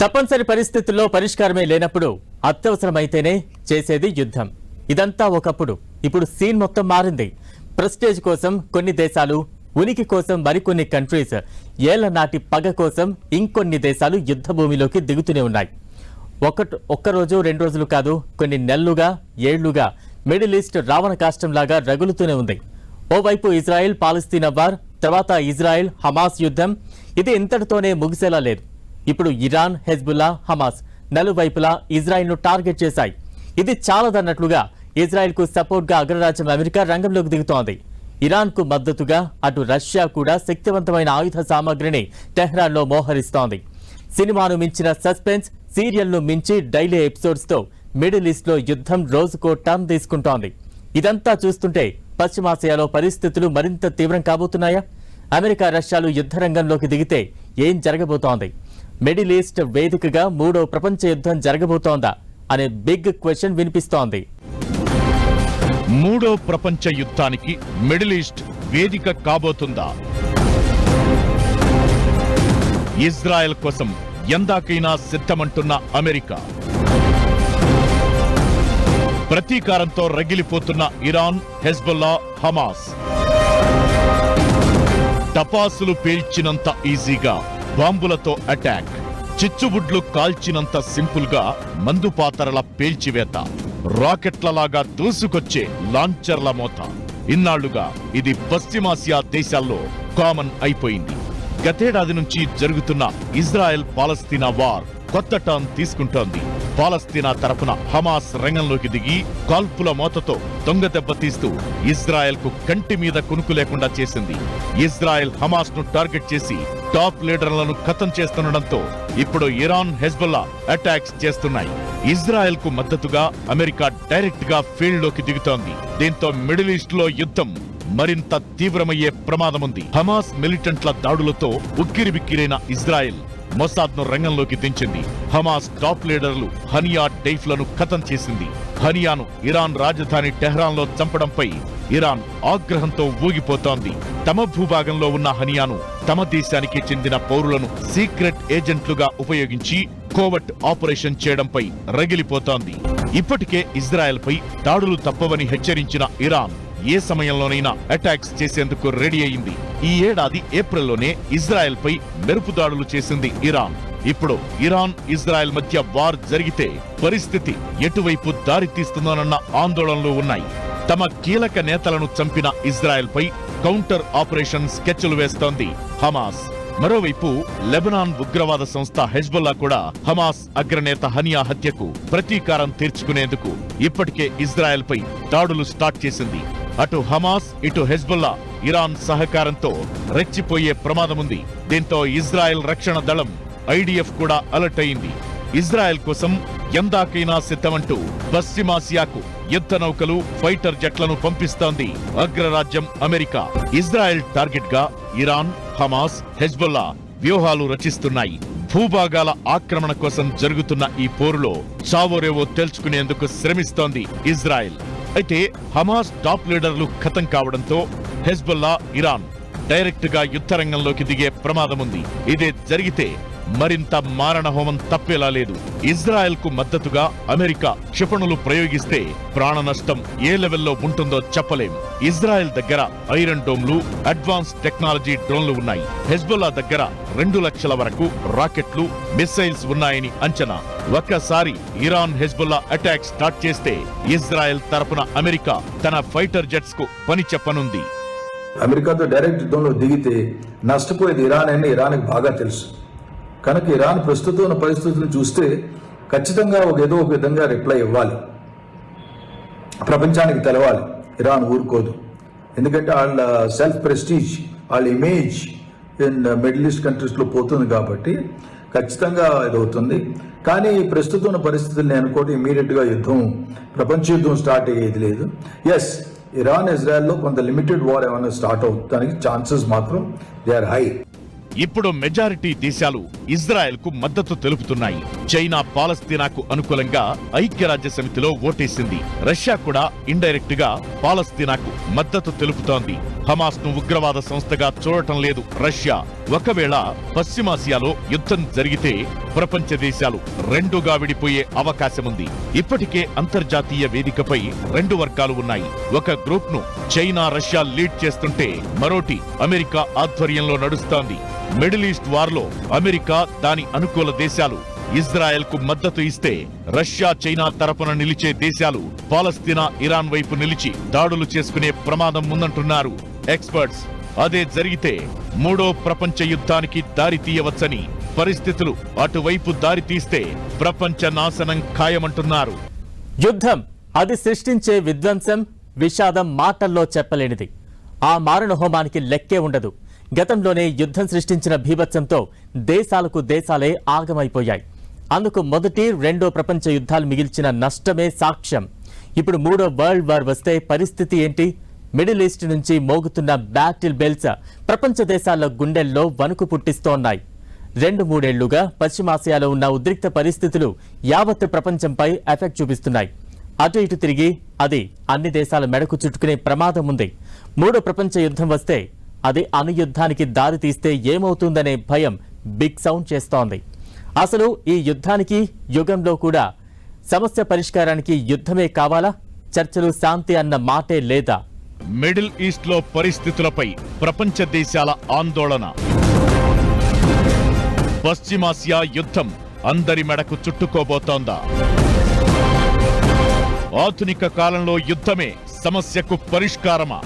తప్పనిసరి పరిస్థితుల్లో పరిష్కారమే లేనప్పుడు అత్యవసరమైతేనే చేసేది యుద్ధం. ఇదంతా ఒకప్పుడు. ఇప్పుడు సీన్ మొత్తం మారింది. ప్రెస్టేజ్ కోసం కొన్ని దేశాలు ఉనికి కోసం మరికొన్ని కంట్రీస్ ఏళ్ళ నాటి పగ కోసం ఇంకొన్ని దేశాలు యుద్ధ భూమిలోకి దిగుతూనే ఉన్నాయి. ఒకటి ఒక్కరోజు రెండు రోజులు కాదు కొన్ని నెలలుగా ఏళ్ళుగా మిడిల్ ఈస్ట్ రావణ కాష్టంలాగా రగులుతూనే ఉంది. ఓవైపు ఇజ్రాయెల్ పాలస్తీనా వార్ తర్వాత ఇజ్రాయెల్ హమాస్ యుద్ధం. ఇది ఇంతటితోనే ముగిసేలా లేదు. ఇప్పుడు ఇరాన్ హెజ్బుల్లా హమాస్ నలువైపులా ఇజ్రాయెల్ను టార్గెట్ చేశాయి. ఇది చాలదన్నట్లుగా ఇజ్రాయెల్కు సపోర్ట్గా అగ్రరాజ్యం అమెరికా రంగంలోకి దిగుతోంది. ఇరాన్కు మద్దతుగా అటు రష్యా కూడా శక్తివంతమైన ఆయుధ సామాగ్రిని టెహ్రాన్లో మోహరిస్తోంది. సినిమాను మించిన సస్పెన్స్ సీరియల్ను మించి డైలీ ఎపిసోడ్స్తో మిడిల్ ఈస్ట్లో యుద్ధం రోజుకో టర్న్ తీసుకుంటోంది. ఇదంతా చూస్తుంటే పశ్చిమాసియాలో పరిస్థితులు మరింత తీవ్రం కాబోతున్నాయా? అమెరికా రష్యాలు యుద్ధ రంగంలోకి దిగితే ఏం జరగబోతోంది? మిడిల్ ఈస్ట్ వేదికగా మూడో ప్రపంచ యుద్ధం జరగబోతోందా అనే బిగ్ క్వశ్చన్ వినిపిస్తోంది. మూడో ప్రపంచ యుద్ధానికి మిడిల్ ఈస్ట్ వేదిక కాబోతుందా? ఇజ్రాయెల్ కోసం ఎందాకైనా సిద్ధమంటున్న అమెరికా. ప్రతీకారంతో రగిలిపోతున్న ఇరాన్ హెజ్బుల్లా హమాస్. టపాసులు పేల్చినంత ఈజీగా బాంబులతో అటాక్. చిచ్చుబుడ్లు కాల్చినంత సింపుల్గా మందుపాతరల పేల్చివేత. రాకెట్లలాగా దూసుకొచ్చే లాంచర్ల మోత. ఇన్నాళ్ళుగా ఇది పశ్చిమాసియా దేశాల్లో కామన్ అయిపోయింది. గతేడాది నుంచి జరుగుతున్న ఇజ్రాయెల్ పాలస్తీనా వార్ కొత్త టర్న్ తీసుకుంటోంది. పాలస్తీనా తరఫున హమాస్ రంగంలోకి దిగి కాల్పుల మోతతో దొంగ దెబ్బతీస్తూ ఇజ్రాయెల్కు కంటి మీద కునుకు లేకుండా చేసింది. ఇజ్రాయెల్ హమాస్ను టార్గెట్ చేసి టాప్ లీడర్లను ఖతం చేస్తుండటంతో ఇప్పుడు ఇరాన్ హెజ్బుల్లా అటాక్స్ చేస్తున్నాయి. ఇజ్రాయెల్కు మద్దతుగా అమెరికా డైరెక్ట్గా ఫీల్డ్లోకి దిగుతోంది. దీంతో మిడిల్ ఈస్ట్లో యుద్ధం మరింత తీవ్రమయ్యే ప్రమాదముంది. హమాస్ మిలిటెంట్ల దాడులతో ఉక్కిరిబిక్కిరైన ఇజ్రాయెల్ మొసాద్ను రంగంలోకి దించింది. హమాస్ టాప్ లీడర్లు హనియా డైఫ్లను ఖతం చేసింది. హనియాను ఇరాన్ రాజధాని టెహ్రాన్లో చంపడంపై ఇరాన్ ఆగ్రహంతో ఊగిపోతోంది. తమ భూభాగంలో ఉన్న హనియాను తమ దేశానికి చెందిన పౌరులను సీక్రెట్ ఏజెంట్లుగా ఉపయోగించి కోవట్ ఆపరేషన్ చేయడంపై రగిలిపోతోంది. ఇప్పటికే ఇజ్రాయెల్ పై దాడులు తప్పవని హెచ్చరించిన ఇరాన్ ఏ సమయంలోనైనా అటాక్స్ చేసేందుకు రెడీ అయింది. ఈ ఏడాది ఏప్రిల్లోనే ఇజ్రాయెల్ పై మెరుపు దాడులు చేసింది ఇరాన్. ఇప్పుడు ఇరాన్ ఇజ్రాయెల్ మధ్య వార్ జరిగితే పరిస్థితి ఎటువైపు దారి తీస్తుందోనన్న ఆందోళనలు ఉన్నాయి. తమ కీలక నేతలను చంపిన ఇజ్రాయెల్ పై కౌంటర్ ఆపరేషన్ స్కెచ్లు వేస్తోంది హమాస్. మరోవైపు లెబనాన్ ఉగ్రవాద సంస్థ హెజ్బుల్లా కూడా హమాస్ అగ్రనేత హనియా హత్యకు ప్రతీకారం తీర్చుకునేందుకు ఇప్పటికే ఇజ్రాయెల్ పై దాడులు స్టార్ట్ చేసింది. అటు హమాస్ ఇటు హెజ్బుల్లా ఇరాన్ సహకారంతో రెచ్చిపోయే ప్రమాదముంది. దీంతో ఇజ్రాయెల్ రక్షణ దళం ఐడిఎఫ్ కూడా అలర్ట్ అయింది. ఇజ్రాయెల్ కోసం ఎందాకైనా సిద్ధమంటూ పశ్చిమాసియాకు యుద్ధ నౌకలు ఫైటర్ జట్లను పంపిస్తోంది అగ్రరాజ్యం అమెరికా. ఇజ్రాయెల్ టార్గెట్గా ఇరాన్ హమాస్ హెజ్బుల్లా వ్యూహాలు రచిస్తున్నాయి. భూభాగాల ఆక్రమణ కోసం జరుగుతున్న ఈ పోరులో చావోరేవో తేల్చుకునేందుకు శ్రమిస్తోంది ఇజ్రాయెల్. అయితే హమాస్ టాప్ లీడర్లు ఖతం కావడంతో హెజ్బుల్లా ఇరాన్ డైరెక్ట్గా యుద్ధ రంగంలోకి దిగే ప్రమాదముంది. ఇదే జరిగితే మరింత మారణహోమం తప్పేలా లేదు. ఇజ్రాయెల్కు మద్దతుగా అమెరికా క్షిపణులు ప్రయోగిస్తే ప్రాణ నష్టం ఏ లెవెల్లో ఉంటుందో చెప్పలేం. ఇజ్రాయెల్ దగ్గర ఐరన్ డోమ్లు అడ్వాన్స్ టెక్నాలజీ డ్రోన్లు ఉన్నాయి. హెజ్బుల్లా దగ్గర రెండు లక్షల వరకు రాకెట్లు మిస్సైల్స్ ఉన్నాయని అంచనా. ఒక్కసారి ఇరాన్ హెజ్బుల్లా అటాక్ స్టార్ట్ చేస్తే ఇజ్రాయెల్ తరపున అమెరికా తన ఫైటర్ జెట్స్కు పని చెప్పనుంది. అమెరికాతో డైరెక్ట్ యుద్ధంలో దిగితే నష్టపోయేది ఇరాన్ అని ఇరాన్కి బాగా తెలుసు. కనుక ఇరాన్ ప్రస్తుతం ఉన్న పరిస్థితులను చూస్తే ఖచ్చితంగా ఒక ఏదో ఒక విధంగా రిప్లై ఇవ్వాలి. ప్రపంచానికి తెలవాలి. ఇరాన్ ఊరుకోదు. ఎందుకంటే వాళ్ళ సెల్ఫ్ ప్రెస్టీజ్ వాళ్ళ ఇమేజ్ ఇన్ మిడిల్ ఈస్ట్ కంట్రీస్లో పోతుంది కాబట్టి ఖచ్చితంగా ఇది అవుతుంది కానీ ప్రస్తుతం ఉన్న పరిస్థితులు నేను అనుకోవడం ఇమీడియట్గా యుద్ధం ప్రపంచ యుద్ధం స్టార్ట్ అయ్యేది లేదు. ఎస్ ఇరాన్ ఇజ్రాయెల్లో కొంత లిమిటెడ్ వార్ ఏమైనా స్టార్ట్ అవుతానికి ఛాన్సెస్ మాత్రం దే ఆర్ హై ఇప్పుడు మెజారిటీ దేశాలు ఇజ్రాయెల్కు మద్దతు తెలుపుతున్నాయి. చైనా పాలస్తీనాకు అనుకూలంగా ఐక్యరాజ్య సమితిలో ఓటేసింది. రష్యా కూడా ఇండైరెక్ట్గా పాలస్తీనాకు మద్దతు తెలుపుతోంది. హమాస్ను ఉగ్రవాద సంస్థగా చూడటం లేదు రష్యా. ఒకవేళ పశ్చిమాసియాలో యుద్ధం జరిగితే ప్రపంచ దేశాలు రెండుగా విడిపోయే అవకాశముంది. ఇప్పటికే అంతర్జాతీయ వేదికపై రెండు వర్గాలు ఉన్నాయి. ఒక గ్రూప్ను చైనా రష్యా లీడ్ చేస్తుంటే మరోటి అమెరికా ఆధ్వర్యంలో నడుస్తోంది. మిడిల్ ఈస్ట్ వార్లో అమెరికా దాని అనుకూల దేశాలు ఇజ్రాయెల్కు మద్దతు ఇస్తే రష్యా చైనా తరపున నిలిచే దేశాలు పాలస్తీనా ఇరాన్ వైపు నిలిచి దాడులు చేసుకునే ప్రమాదం ఉందంటున్నారు. ఎక్స్పర్ట్స్ అదే జరిగితే మూడో ప్రపంచ యుద్ధానికి దారి తీయవచ్చని పరిస్థితులు అటువైపు దారి తీస్తే ప్రపంచ నాశనం ఖాయమంటున్నారు. యుద్ధం అది సృష్టించే విధ్వంసం విషాదం మాటల్లో చెప్పలేనిది. ఆ మారణ హోమానికి లెక్కే ఉండదు. గతంలోనే యుద్ధం సృష్టించిన భీభత్సంతో దేశాలకు దేశాలే ఆగమైపోయాయి. అందుకు మొదటి రెండో ప్రపంచ యుద్ధాలు మిగిల్చిన నష్టమే సాక్ష్యం. ఇప్పుడు మూడో వరల్డ్ వార్ వస్తే పరిస్థితి ఏంటి? మిడిల్ ఈస్ట్ నుంచి మోగుతున్న బ్యాటిల్ బెల్స్ ప్రపంచ దేశాల గుండెల్లో వణుకు పుట్టిస్తోన్నాయి. రెండు మూడేళ్ళుగా పశ్చిమాసియాలో ఉన్న ఉద్రిక్త పరిస్థితులు యావత్ ప్రపంచంపై ఎఫెక్ట్ చూపిస్తున్నాయి. అటు ఇటు తిరిగి అది అన్ని దేశాల మెడకు చుట్టుకునే ప్రమాదం ఉంది. మూడో ప్రపంచ యుద్ధం వస్తే అది అణుయుద్ధానికి దారి తీస్తే ఏమవుతుందనే భయం బిగ్ సౌండ్ చేస్తోంది. అసలు ఈ యుద్ధానికి యుగంలో కూడా సమస్య పరిష్కారానికి యుద్ధమే కావాలా? చర్చలు శాంతి అన్న మాటే లేదా? మిడిల్ ఈస్ట్లో పరిస్థితులపై ప్రపంచ దేశాల ఆందోళన. పశ్చిమాసియా యుద్ధం అందరి మెడకు చుట్టుకోబోతోందా? ఆధునిక కాలంలో యుద్ధమే సమస్యకు పరిష్కారమా?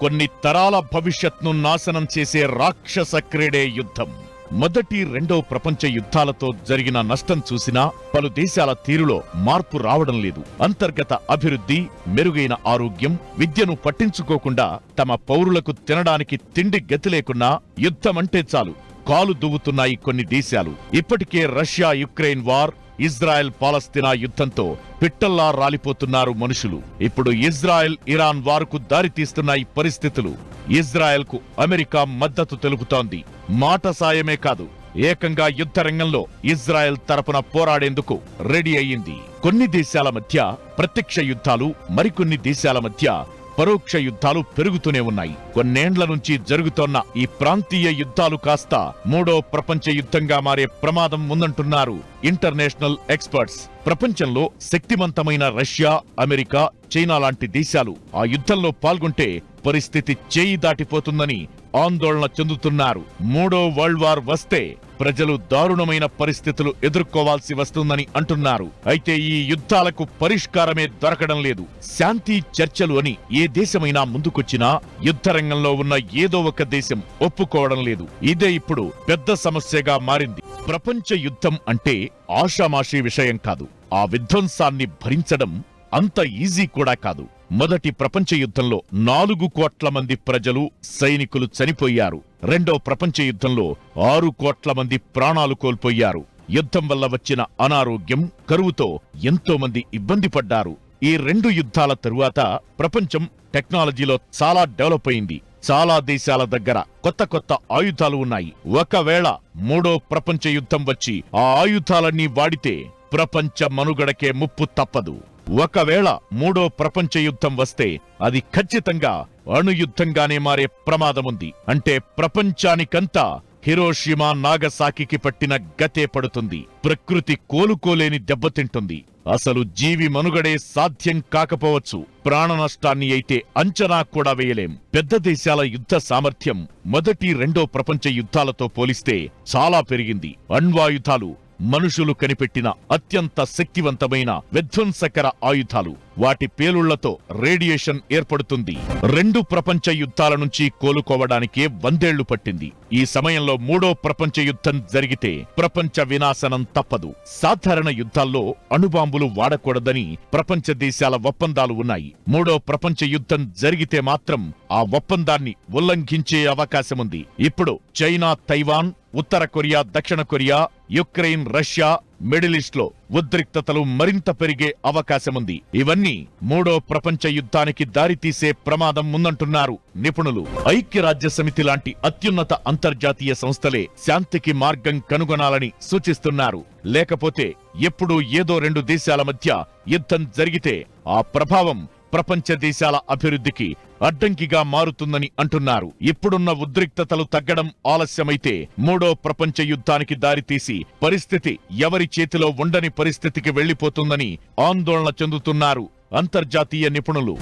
కొన్ని తరాల భవిష్యత్ను నాశనం చేసే రాక్షస క్రీడే యుద్ధం. మొదటి రెండో ప్రపంచ యుద్ధాలతో జరిగిన నష్టం చూసినా పలు దేశాల తీరులో మార్పు రావడం లేదు. అంతర్గత అభివృద్ధి మెరుగైన ఆరోగ్యం విద్యను పట్టించుకోకుండా తమ పౌరులకు తినడానికి తిండి గతి లేకున్నా యుద్ధమంటే చాలు. కాలు దువ్వుతున్నాయి కొన్ని దేశాలు. ఇప్పటికే Russia Ukraine war Israel Palestine యుద్ధంతో పిట్టల్లా రాలిపోతున్నారు మనుషులు. ఇప్పుడు ఇజ్రాయెల్ ఇరాన్ వారుకు దారితీస్తున్నాయి పరిస్థితులు ఇజ్రాయెల్కు అమెరికా మద్దతు తెలుపుతోంది. మాట సాయమే కాదు ఏకంగా యుద్ధ రంగంలో ఇజ్రాయెల్ తరపున పోరాడేందుకు రెడీ అయ్యింది. కొన్ని దేశాల మధ్య ప్రత్యక్ష యుద్ధాలు మరికొన్ని దేశాల మధ్య పరోక్ష యుద్ధాలు పెరుగుతూనే ఉన్నాయి. కొన్నేండ్ల నుంచి జరుగుతోన్న ఈ ప్రాంతీయ యుద్ధాలు కాస్త మూడో ప్రపంచ యుద్ధంగా మారే ప్రమాదం ఉందంటున్నారు ఇంటర్నేషనల్ ఎక్స్పర్ట్స్. ప్రపంచంలో శక్తివంతమైన రష్యా అమెరికా చైనా లాంటి దేశాలు ఆ యుద్ధంలో పాల్గొంటే పరిస్థితి చేయి దాటిపోతుందని ఆందోళన చెందుతున్నారు. మూడో వరల్డ్ వార్ వస్తే ప్రజలు దారుణమైన పరిస్థితులు ఎదుర్కోవాల్సి వస్తుందని అంటున్నారు. అయితే ఈ యుద్ధాలకు పరిష్కారమే దొరకడం లేదు. శాంతి చర్చలు అని ఏ దేశమైనా ముందుకొచ్చినా యుద్ధ రంగంలో ఉన్న ఏదో ఒక దేశం ఒప్పుకోవడం లేదు. ఇదే ఇప్పుడు పెద్ద సమస్యగా మారింది. ప్రపంచ యుద్ధం అంటే ఆషామాషీ విషయం కాదు. ఆ విధ్వంసాన్ని భరించడం అంత ఈజీ కూడా కాదు. మొదటి ప్రపంచ యుద్ధంలో నాలుగు కోట్ల మంది ప్రజలు సైనికులు చనిపోయారు. రెండో ప్రపంచ యుద్ధంలో ఆరు కోట్ల మంది ప్రాణాలు కోల్పోయారు. యుద్ధం వల్ల వచ్చిన అనారోగ్యం కరువుతో ఎంతో మంది ఇబ్బంది పడ్డారు. ఈ రెండు యుద్ధాల తరువాత ప్రపంచం టెక్నాలజీలో చాలా డెవలప్ అయింది. చాలా దేశాల దగ్గర కొత్త కొత్త ఆయుధాలు ఉన్నాయి. ఒకవేళ మూడో ప్రపంచ యుద్ధం వచ్చి ఆ ఆయుధాలన్నీ వాడితే ప్రపంచ మనుగడకే ముప్పు తప్పదు. ఒకవేళ మూడో ప్రపంచ యుద్ధం వస్తే అది ఖచ్చితంగా అణుయుద్ధంగానే మారే ప్రమాదముంది. అంటే ప్రపంచానికంతా హిరోషిమా నాగసాకికి పట్టిన గతే పడుతుంది. ప్రకృతి కోలుకోలేని దెబ్బతింటుంది అసలు జీవి మనుగడే సాధ్యం కాకపోవచ్చు. ప్రాణ నష్టాన్ని అయితే అంచనా కూడా వేయలేం. పెద్ద దేశాల యుద్ధ సామర్థ్యం మొదటి రెండో ప్రపంచ యుద్ధాలతో పోలిస్తే చాలా పెరిగింది. అణ్వాయుధాలు మనుషులు కనిపెట్టిన అత్యంత శక్తివంతమైన విధ్వంసకర ఆయుధాలు. వాటి పేలుళ్ళతో రేడియేషన్ ఏర్పడుతుంది. రెండు ప్రపంచ యుద్ధాల నుంచి కోలుకోవడానికే వందేళ్ళు పట్టింది. ఈ సమయంలో మూడో ప్రపంచ యుద్ధం జరిగితే ప్రపంచ వినాశనం తప్పదు. సాధారణ యుద్ధాల్లో అణుబాంబులు వాడకూడదని ప్రపంచ దేశాల ఒప్పందాలు ఉన్నాయి. మూడో ప్రపంచ యుద్ధం జరిగితే మాత్రం ఆ ఒప్పందాన్ని ఉల్లంఘించే అవకాశముంది. ఇప్పుడు చైనా తైవాన్ ఉత్తర కొరియా దక్షిణ కొరియా యుక్రెయిన్ రష్యా మిడిల్ ఈస్ట్లో ఉద్రిక్తతలు మరింత పెరిగే అవకాశముంది. ఇవన్నీ మూడో ప్రపంచ యుద్ధానికి దారితీసే ప్రమాదం ఉందంటున్నారు నిపుణులు. ఐక్యరాజ్య సమితి లాంటి అత్యున్నత అంతర్జాతీయ సంస్థలే శాంతికి మార్గం కనుగొనాలని సూచిస్తున్నారు. లేకపోతే ఎప్పుడూ ఏదో రెండు దేశాల మధ్య యుద్ధం జరిగితే ఆ ప్రభావం ప్రపంచ దేశాల అభివృద్ధికి అడ్డంకిగా మారుతుందని అంటున్నారు. ఇప్పుడున్న ఉద్రిక్తతలు తగ్గడం ఆలస్యమైతే మూడో ప్రపంచ యుద్ధానికి దారితీసి పరిస్థితి ఎవరి చేతిలో ఉండని పరిస్థితికి వెళ్ళిపోతుందని ఆందోళన చెందుతున్నారు అంతర్జాతీయ నిపుణులు.